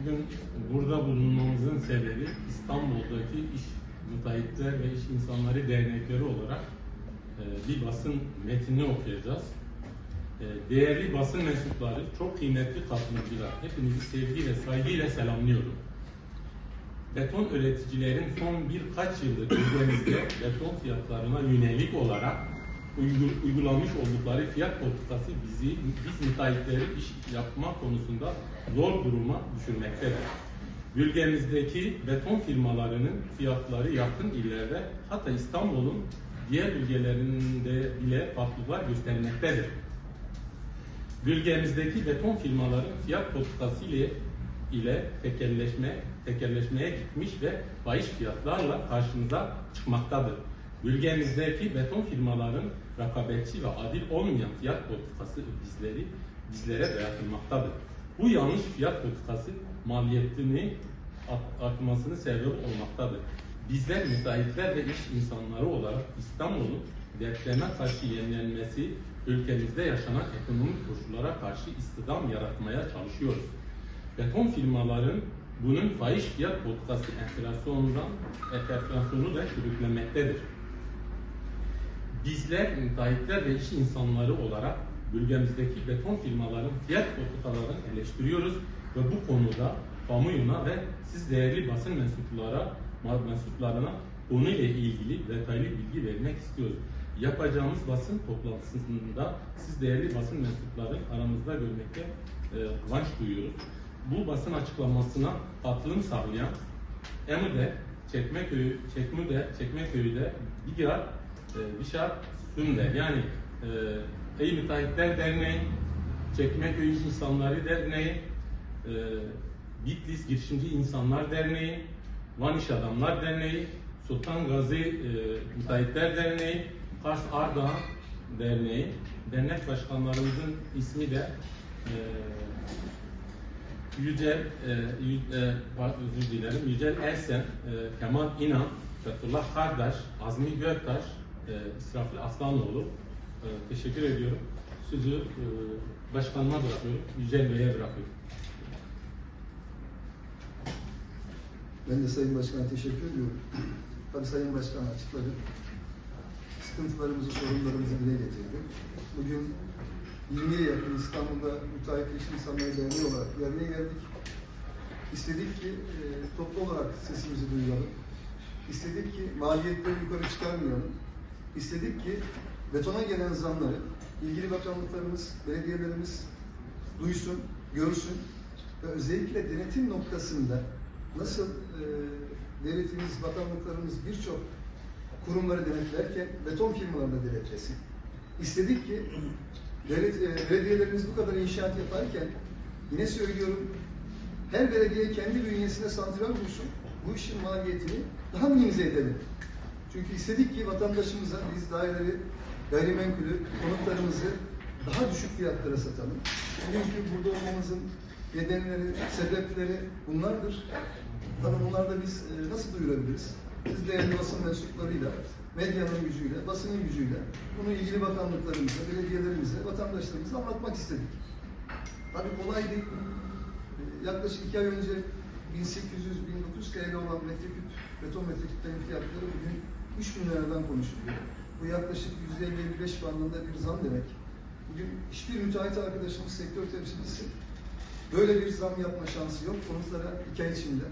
Bugün burada bulunmamızın sebebi İstanbul'daki iş müteahhitler ve iş insanları dernekleri olarak e, bir basın metnini okuyacağız. E, Değerli basın mensupları, çok kıymetli katılımcılar, hepinizi sevgiyle, saygıyla selamlıyorum. Beton üreticilerin son birkaç yıldır ülkemizde beton fiyatlarına yönelik olarak uygu- uygulamış oldukları fiyat politikası bizi, biz müteahhitleri iş yapma konusunda zor duruma düşürmektedir. Bölgemizdeki beton firmalarının fiyatları yakın illerde hatta İstanbul'un diğer bölgelerinde bile farklılıklar göstermektedir. Bölgemizdeki beton firmaların fiyat politikası ile ile tekelleşme, tekelleşmeye gitmiş ve fahiş fiyatlarla karşımıza çıkmaktadır. Bölgemizdeki beton firmaların rekabetçi ve adil olmayan fiyat politikası bizleri bizlere dayatılmaktadır. Bu yanlış fiyat politikası maliyetini art- artmasını sebep olmaktadır. Bizler müteahhitler ve iş insanları olarak İstanbul'un depreme karşı yenilenmesi, ülkemizde yaşanan ekonomik koşullara karşı istihdam yaratmaya çalışıyoruz. Beton firmaların bunun fahiş fiyat politikası enflasyonundan enflasyonu da sürüklemektedir. Bizler müteahhitler ve iş insanları olarak bölgemizdeki beton firmaların fiyat politikalarını eleştiriyoruz ve bu konuda kamuoyuna ve siz değerli basın mensuplara mensuplarına konuyla ilgili detaylı bilgi vermek istiyoruz. Yapacağımız basın toplantısında siz değerli basın mensupları aramızda görmekte e, kıvanç duyuyoruz. Bu basın açıklamasına katılım sağlayan EMÜ'de, Çekmeköy, Çekmü'de, Çekmeköy'de Bigar, e, Bişar, Sünde yani e, Ey Müteahhitler Derneği, Çekmeköy İş İnsanları Derneği, e, Bitlis Girişimci İnsanlar Derneği, Van İş Adamlar Derneği, Sultan Gazi e, Müteahhitler Derneği, Kars Ardahan Derneği, dernek başkanlarımızın ismi de e, Yücel, e, Yü- e, özür dilerim, Yücel Ersen, e, Kemal İnan, Fethullah Kardeş, Azmi Göktaş, e, İsrafil Aslanoğlu. E, teşekkür ediyorum. Sözü e, başkanıma bırakıyorum, Yücel Bey'e bırakıyorum. Ben de Sayın Başkan'a teşekkür ediyorum. Tabii Sayın Başkan açıkladı. Sıkıntılarımızı, sorunlarımızı dile getirdi. Bugün 20'ye yakın İstanbul'da müteahhit iş insanları derneği olarak araya geldik. İstedik ki e, toplu olarak sesimizi duyuralım. İstedik ki maliyetleri yukarı çıkarmayalım. İstedik ki betona gelen zamları ilgili bakanlıklarımız, belediyelerimiz duysun, görsün ve özellikle denetim noktasında nasıl e, devletimiz, bakanlıklarımız birçok kurumları denetlerken beton firmalarını da denetlesin. İstedik ki devlet, e, belediyelerimiz bu kadar inşaat yaparken yine söylüyorum her belediye kendi bünyesine santral kursun. Bu işin maliyetini daha minimize edelim. Çünkü istedik ki vatandaşımıza biz daireleri, gayrimenkulü, konutlarımızı daha düşük fiyatlara satalım. Bugünkü burada olmamızın nedenleri, sebepleri bunlardır. Tabii bunlar da biz e, nasıl duyurabiliriz? Biz değerli basın mensuplarıyla, medyanın gücüyle, basının gücüyle bunu ilgili bakanlıklarımıza, belediyelerimize, vatandaşlarımıza anlatmak istedik. Tabii kolay değil. E, Yaklaşık iki ay önce 1800-1900 TL olan metreküp, beton metreküplerin fiyatları bugün 3000 liradan konuşuluyor. Bu yaklaşık %55 bandında bir zam demek. Bugün hiçbir müteahhit arkadaşımız, sektör temsilcisi böyle bir zam yapma şansı yok. Konutlara iki ay içinde.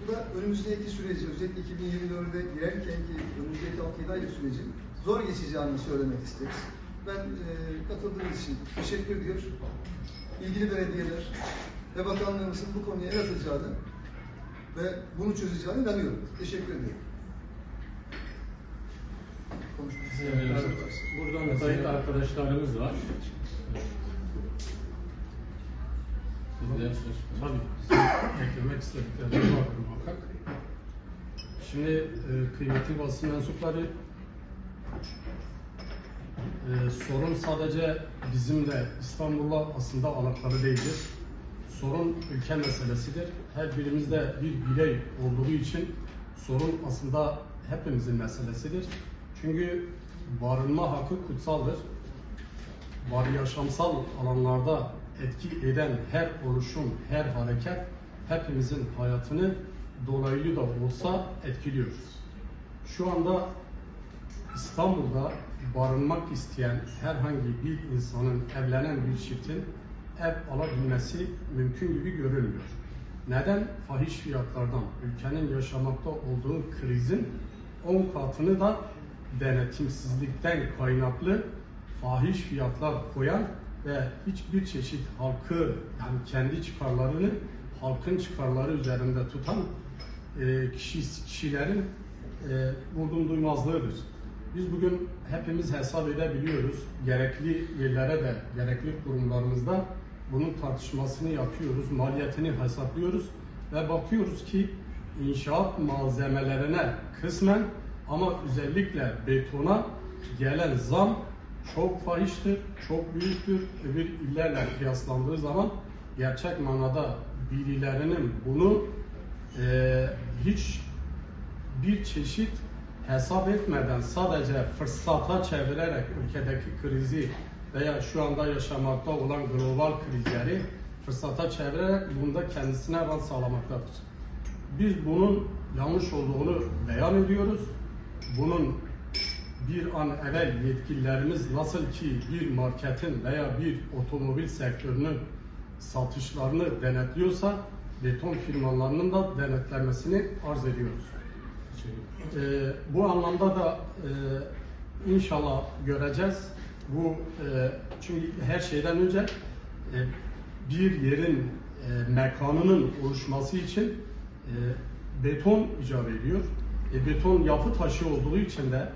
Bu da önümüzdeki süreci, özellikle 2024'de girerken ki önümüzdeki 6-7 aylık süreci zor geçeceğini söylemek isteriz. Ben e, katıldığınız için teşekkür ediyor. İlgili belediyeler ve bakanlığımızın bu konuya el atacağını ve bunu çözeceğine inanıyorum. Teşekkür ediyorum. Konuşmak isteyen Ee, varsa varsa. Burada müteahhit arkadaşlarımız var. Sizler. Eklemek istediklerimiz var muhakkak. Şimdi e, kıymetli basın mensupları e, sorun sadece bizimle İstanbul'la aslında alakalı değildir. Sorun ülke meselesidir. Her birimizde bir birey olduğu için sorun aslında hepimizin meselesidir. Çünkü barınma hakkı kutsaldır var yaşamsal alanlarda etki eden her oluşum, her hareket hepimizin hayatını dolaylı da olsa etkiliyoruz. Şu anda İstanbul'da barınmak isteyen herhangi bir insanın, evlenen bir çiftin ev alabilmesi mümkün gibi görülmüyor. Neden? Fahiş fiyatlardan, ülkenin yaşamakta olduğu krizin 10 katını da denetimsizlikten kaynaklı fahiş fiyatlar koyan ve hiçbir çeşit halkı yani kendi çıkarlarını halkın çıkarları üzerinde tutan e, kişi, kişilerin e, vurdum duymazlığıdır. Biz bugün hepimiz hesap edebiliyoruz. Gerekli yerlere de, gerekli kurumlarımızda bunun tartışmasını yapıyoruz, maliyetini hesaplıyoruz ve bakıyoruz ki inşaat malzemelerine kısmen ama özellikle betona gelen zam çok fahiştir, çok büyüktür. Öbür illerle kıyaslandığı zaman gerçek manada birilerinin bunu eee, hiç bir çeşit hesap etmeden sadece fırsata çevirerek ülkedeki krizi veya şu anda yaşamakta olan global krizleri fırsata çevirerek bunda kendisine rant sağlamaktadır. Biz bunun yanlış olduğunu beyan ediyoruz. Bunun bir an evvel yetkililerimiz nasıl ki bir marketin veya bir otomobil sektörünün satışlarını denetliyorsa beton firmalarının da denetlenmesini arz ediyoruz. Ee, bu anlamda da e, inşallah göreceğiz. Bu e, çünkü her şeyden önce e, bir yerin e, mekanının oluşması için e, beton icap ediyor. E, beton yapı taşı olduğu için de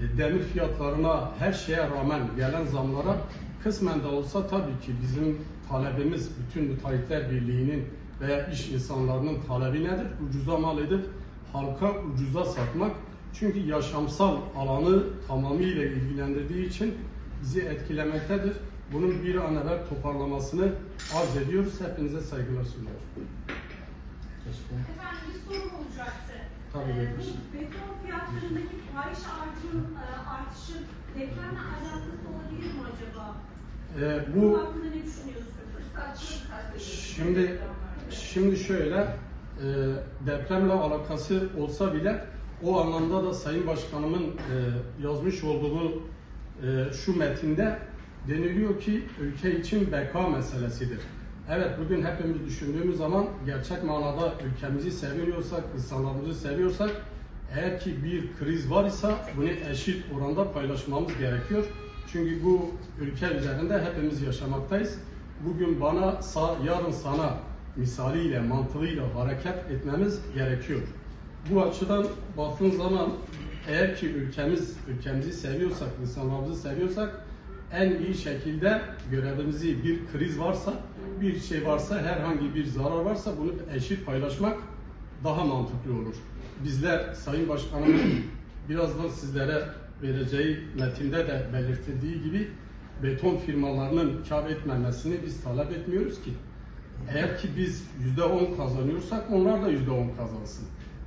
e, demir fiyatlarına her şeye rağmen gelen zamlara kısmen de olsa tabii ki bizim talebimiz bütün müteahhitler birliğinin veya iş insanlarının talebi nedir? Ucuza mal edip halka ucuza satmak. Çünkü yaşamsal alanı tamamıyla ilgilendirdiği için bizi etkilemektedir. Bunun bir an evvel toparlamasını arz ediyoruz. Hepinize saygılar sunuyorum. Efendim bir sorum olacaktı. Buyurun. bu beton fiyatlarındaki fahiş artışın, e, artışı depremle alakası olabilir mi acaba? Ee, Bu bu hakkında ne düşünüyorsunuz? Şimdi şimdi şöyle e, depremle alakası olsa bile o anlamda da Sayın Başkanımın e, yazmış olduğu e, şu metinde deniliyor ki ülke için beka meselesidir. Evet bugün hepimiz düşündüğümüz zaman gerçek manada ülkemizi seviyorsak, insanlarımızı seviyorsak eğer ki bir kriz var ise bunu eşit oranda paylaşmamız gerekiyor. Çünkü bu ülke üzerinde hepimiz yaşamaktayız. Bugün bana, sa- yarın sana misaliyle, mantığıyla hareket etmemiz gerekiyor. Bu açıdan baktığın zaman eğer ki ülkemiz, ülkemizi seviyorsak, insanlarımızı seviyorsak en iyi şekilde görevimizi bir kriz varsa, bir şey varsa, herhangi bir zarar varsa bunu eşit paylaşmak daha mantıklı olur. Bizler Sayın Başkanımın birazdan sizlere vereceği metinde de belirtildiği gibi beton firmalarının kar etmemesini biz talep etmiyoruz ki. Eğer ki biz yüzde on kazanıyorsak onlar da yüzde on kazansın.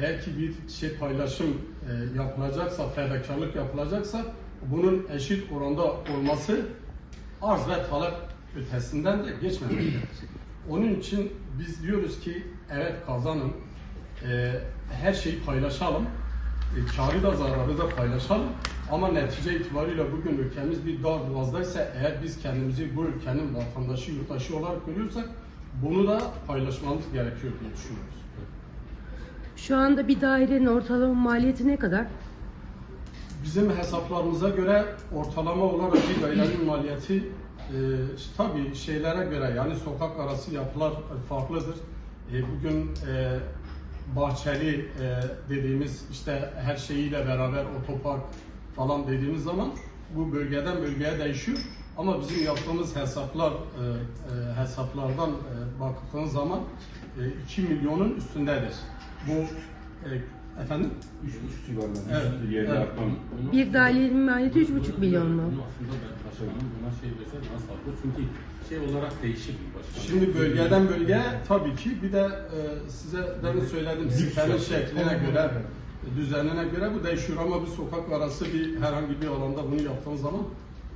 Eğer ki bir şey paylaşım e, yapılacaksa, fedakarlık yapılacaksa bunun eşit oranda olması arz ve talep ötesinden de geçmemektedir. Onun için biz diyoruz ki evet kazanın, e, her şeyi paylaşalım, e, karı da zararı da paylaşalım ama netice itibariyle bugün ülkemiz bir dar boğazdaysa eğer biz kendimizi bu ülkenin vatandaşı, yurttaşı olarak görüyorsak bunu da paylaşmamız gerekiyor diye düşünüyoruz. Şu anda bir dairenin ortalama maliyeti ne kadar? Bizim hesaplarımıza göre ortalama olarak bir dairenin maliyeti e, tabii şeylere göre yani sokak arası yapılar farklıdır. E, bugün e, bahçeli e, dediğimiz işte her şeyiyle beraber otopark falan dediğimiz zaman bu bölgeden bölgeye değişiyor. Ama bizim yaptığımız hesaplar e, e, hesaplardan e, baktığın zaman e, 2 milyonun üstündedir. Bu e, efendim 3,5 civarında. Evet, yerli evet. Bir dairenin maliyeti 3,5 milyon mu? Aslında ben başkanım buna şey verse daha sağlıklı. Çünkü şey olarak değişir başkanım. Şimdi bölgeden bölgeye tabii ki bir de e, size demin söyledim sitenin şekline göre düzenine göre bu değişiyor ama bir sokak arası bir herhangi bir alanda bunu yaptığınız zaman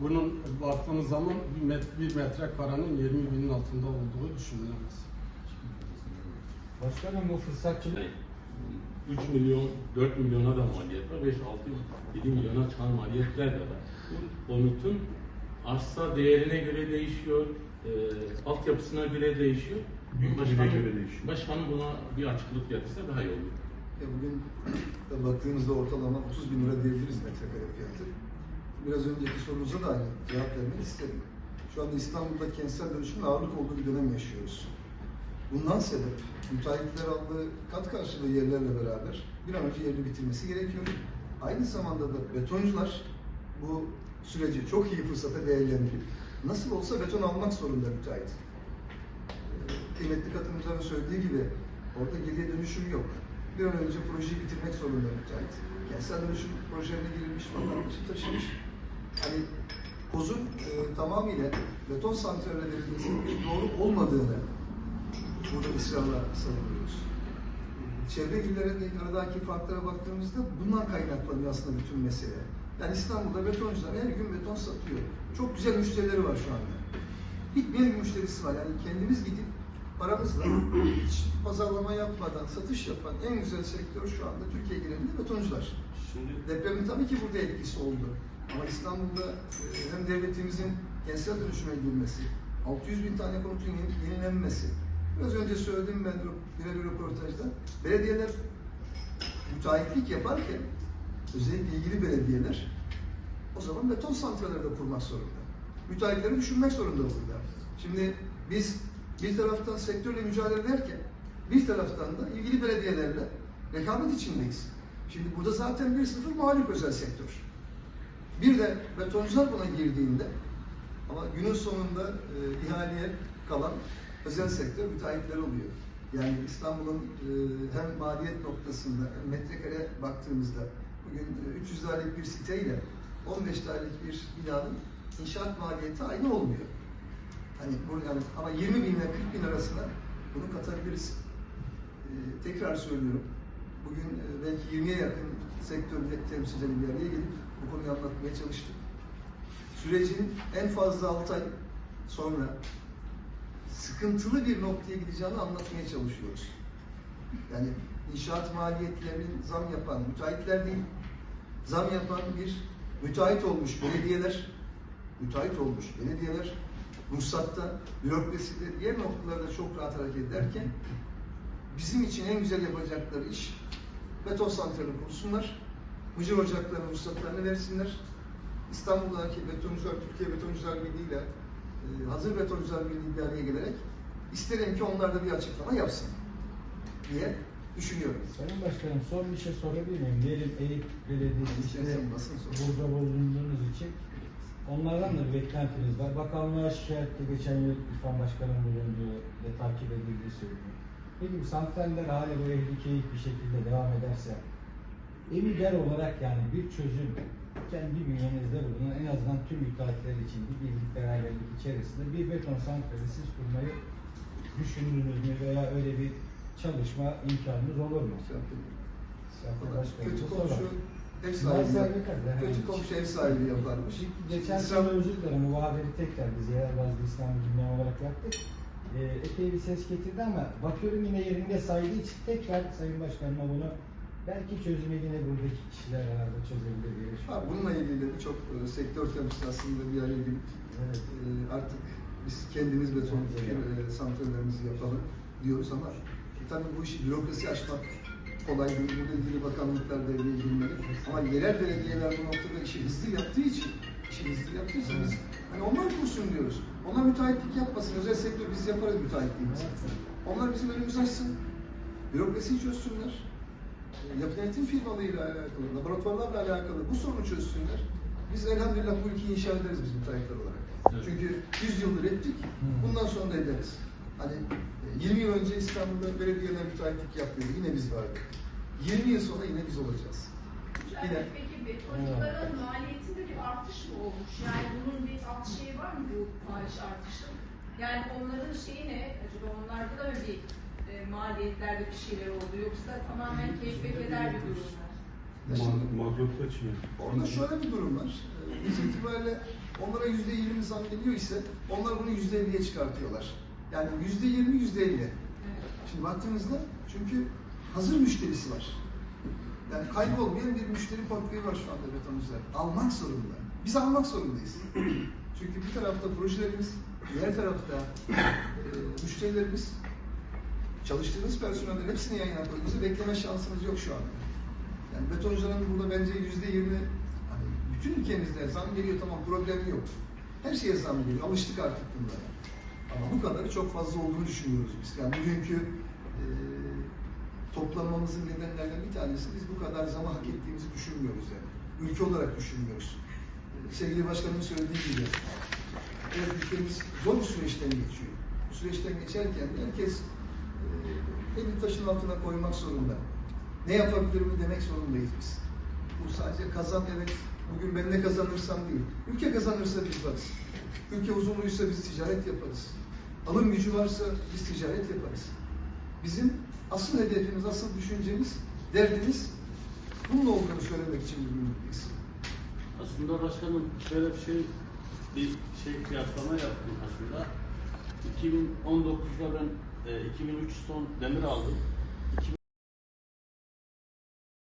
bunun baktığınız zaman bir, met, bir metrekarenin 20 binin altında olduğu düşünülemez. Başkanım bu fırsatçılık 3 milyon, 4 milyona da maliyet var, 5, 6, 7 milyona çıkan maliyetler de var. Bu konutun arsa değerine göre değişiyor, e, altyapısına göre değişiyor. Başkanım, göre değişiyor. başkanım buna bir açıklık getirse daha iyi olur. E bugün da baktığımızda ortalama 30 bin lira diyebiliriz metrekare fiyatı. Biraz önceki sorunuza da aynı cevap vermek isterim. Şu anda İstanbul'da kentsel dönüşümün ağırlık olduğu bir dönem yaşıyoruz. Bundan sebep müteahhitler aldığı kat karşılığı yerlerle beraber bir an önce yerini bitirmesi gerekiyor. Aynı zamanda da betoncular bu süreci çok iyi fırsata değerlendirip nasıl olsa beton almak zorunda müteahhit. Ee, kıymetli katılımcıların söylediği gibi orada geriye dönüşüm yok. Bir an önce projeyi bitirmek zorunda müteahhit. Kentsel dönüşüm projelerine girilmiş, vatandaşı taşımış. Hani kozun e, tamamıyla beton santraline verilmesinin doğru olmadığını burada ısrarla savunuyoruz. Çevre illere aradaki farklara baktığımızda bundan kaynaklanıyor aslında bütün mesele. Yani İstanbul'da betoncular her gün beton satıyor. Çok güzel müşterileri var şu anda. Bitmeyen bir müşterisi var. Yani kendimiz gidip paramızla hiç pazarlama yapmadan satış yapan en güzel sektör şu anda Türkiye genelinde betoncular. Şimdi Depremin tabii ki burada etkisi oldu. Ama İstanbul'da e, hem devletimizin kentsel dönüşüme girmesi, 600 bin tane konutun yeni- yenilenmesi, biraz önce söyledim ben yine bir röportajda, belediyeler müteahhitlik yaparken, özellikle ilgili belediyeler, o zaman beton santralleri de kurmak zorunda. Müteahhitleri düşünmek zorunda burada. Şimdi biz bir taraftan sektörle mücadele ederken, bir taraftan da ilgili belediyelerle rekabet içindeyiz. Şimdi burada zaten bir sıfır mağlup özel sektör. Bir de betoncular buna girdiğinde ama günün sonunda e, ihaleye kalan özel sektör müteahhitler oluyor. Yani İstanbul'un e, hem maliyet noktasında hem metrekare baktığımızda bugün e, 300 liralık bir siteyle 15 liralık bir binanın inşaat maliyeti aynı olmuyor. Hani burada yani ama 20 bin ile 40 bin arasına bunu katabiliriz. E, tekrar söylüyorum. Bugün e, belki 20'ye yakın sektör temsilcileri bir araya gelip bu konuyu anlatmaya çalıştık. Sürecin en fazla 6 ay sonra sıkıntılı bir noktaya gideceğini anlatmaya çalışıyoruz. Yani inşaat maliyetlerinin zam yapan müteahhitler değil, zam yapan bir müteahhit olmuş belediyeler, müteahhit olmuş belediyeler, ruhsatta, bürokraside, diğer noktalarda çok rahat hareket ederken bizim için en güzel yapacakları iş beton santrali kursunlar, mıcır ocaklarının ruhsatlarını versinler. İstanbul'daki betoncular, Türkiye Betoncular Birliği ile hazır betoncular birliği bir araya gelerek isterim ki onlar da bir açıklama yapsın diye düşünüyorum. Sayın Başkanım son bir şey sorabilir miyim? Diyelim Eyüp Belediyesi işte İstersen basın sor. burada bulunduğunuz için onlardan da bir beklentiniz var. Bakanlığa şikayette geçen yıl İrfan Başkan'ın bulunduğu ve takip edildiği söyleniyor. Peki bu santraller hali böyle dikeyik bir şekilde devam ederse emider olarak yani bir çözüm kendi bünyenizde bulunan en azından tüm müteahhitler için bir birlik beraberlik içerisinde bir beton santrali siz kurmayı düşündünüz mü veya öyle bir çalışma imkanınız olur mu? Kötü komşu ev sahibi, kötü komşu ev sahibi yaparmış. Geçen İslam- sene özür dilerim bu haberi tekrar biz yerel bazı İstanbul gündem olarak yaptık. Ee, epey bir ses getirdi ama bakıyorum yine yerinde saydığı için tekrar Sayın Başkanıma bunu belki çözümü yine buradaki kişiler herhalde çözebilir diye Ha, bununla ilgili de çok e, sektör temsilcisi aslında bir araya gelip Evet. e, artık biz kendimiz beton e, santrallerimizi yapalım diyoruz ama tabii bu işi bürokrasi aşmak kolay değil. Burada ilgili bakanlıklar devreye girmeli. Ama yerel belediyeler bu noktada işi hızlı yaptığı için, işi hızlı yaptığı için biz hani onlar kursun diyoruz. Onlar müteahhitlik yapmasın. Özel sektör biz yaparız müteahhitliğimizi. Onlar bizim önümüzü açsın. Bürokrasiyi çözsünler. E, Yapı denetim firmalarıyla alakalı, laboratuvarlarla alakalı bu sorunu çözsünler. Biz elhamdülillah bu ülkeyi inşa ederiz biz müteahhitler olarak. Evet. Çünkü 100 yıldır ettik, bundan sonra da ederiz. Hani e, 20 yıl önce İstanbul'da belediyeler müteahhitlik yapıyordu, yine biz vardık. 20 yıl sonra yine biz olacağız. Yine Peki betoncuların maliyetinde bir artış mı olmuş? Yani bunun bir alt şeyi var mı bu maaş artışı? Yani onların şeyi ne? Acaba onlarda da mı bir e, maliyetlerde bir şeyler oldu? Yoksa tamamen keyfe keder bir durum? Ma- mazot kaçıyor. Orada şöyle bir durum var. Ee, Biz itibariyle onlara yüzde yirmi zam geliyor ise onlar bunu yüzde elliye çıkartıyorlar. Yani yüzde yirmi, yüzde elli. Şimdi baktığınızda çünkü hazır müşterisi var. Yani kaybolmayan bir müşteri portföyü var şu anda betoncular. Almak zorunda. Biz almak zorundayız. Çünkü bir tarafta projelerimiz, diğer tarafta e, müşterilerimiz çalıştığınız personellerin hepsini yan yana koyduğunuzda bekleme şansınız yok şu anda. Yani betoncuların burada bence yüzde yirmi, hani bütün ülkemizde zam geliyor tamam problemi yok. Her şeye zam geliyor, alıştık artık bunlara. Ama bu kadarı çok fazla olduğunu düşünüyoruz biz. Yani bugünkü e, toplanmamızın nedenlerden bir tanesi biz bu kadar zama hak ettiğimizi düşünmüyoruz yani. Ülke olarak düşünmüyoruz. Sevgili başkanım söylediği gibi evet ülkemiz zor bir süreçten geçiyor. Bu süreçten geçerken herkes elini taşın altına koymak zorunda. Ne yapabilirim demek zorundayız biz. Bu sadece kazan evet bugün ben ne kazanırsam değil. Ülke kazanırsa biz varız. Ülke huzurluysa biz ticaret yaparız. Alım gücü varsa biz ticaret yaparız. Bizim asıl hedefimiz, asıl düşüncemiz, derdimiz bunun olduğunu söylemek için bugün buradayız. Aslında başkanım şöyle bir şey bir şey kıyaslama yaptım aslında. 2019'da ben e, 2300 ton demir aldım.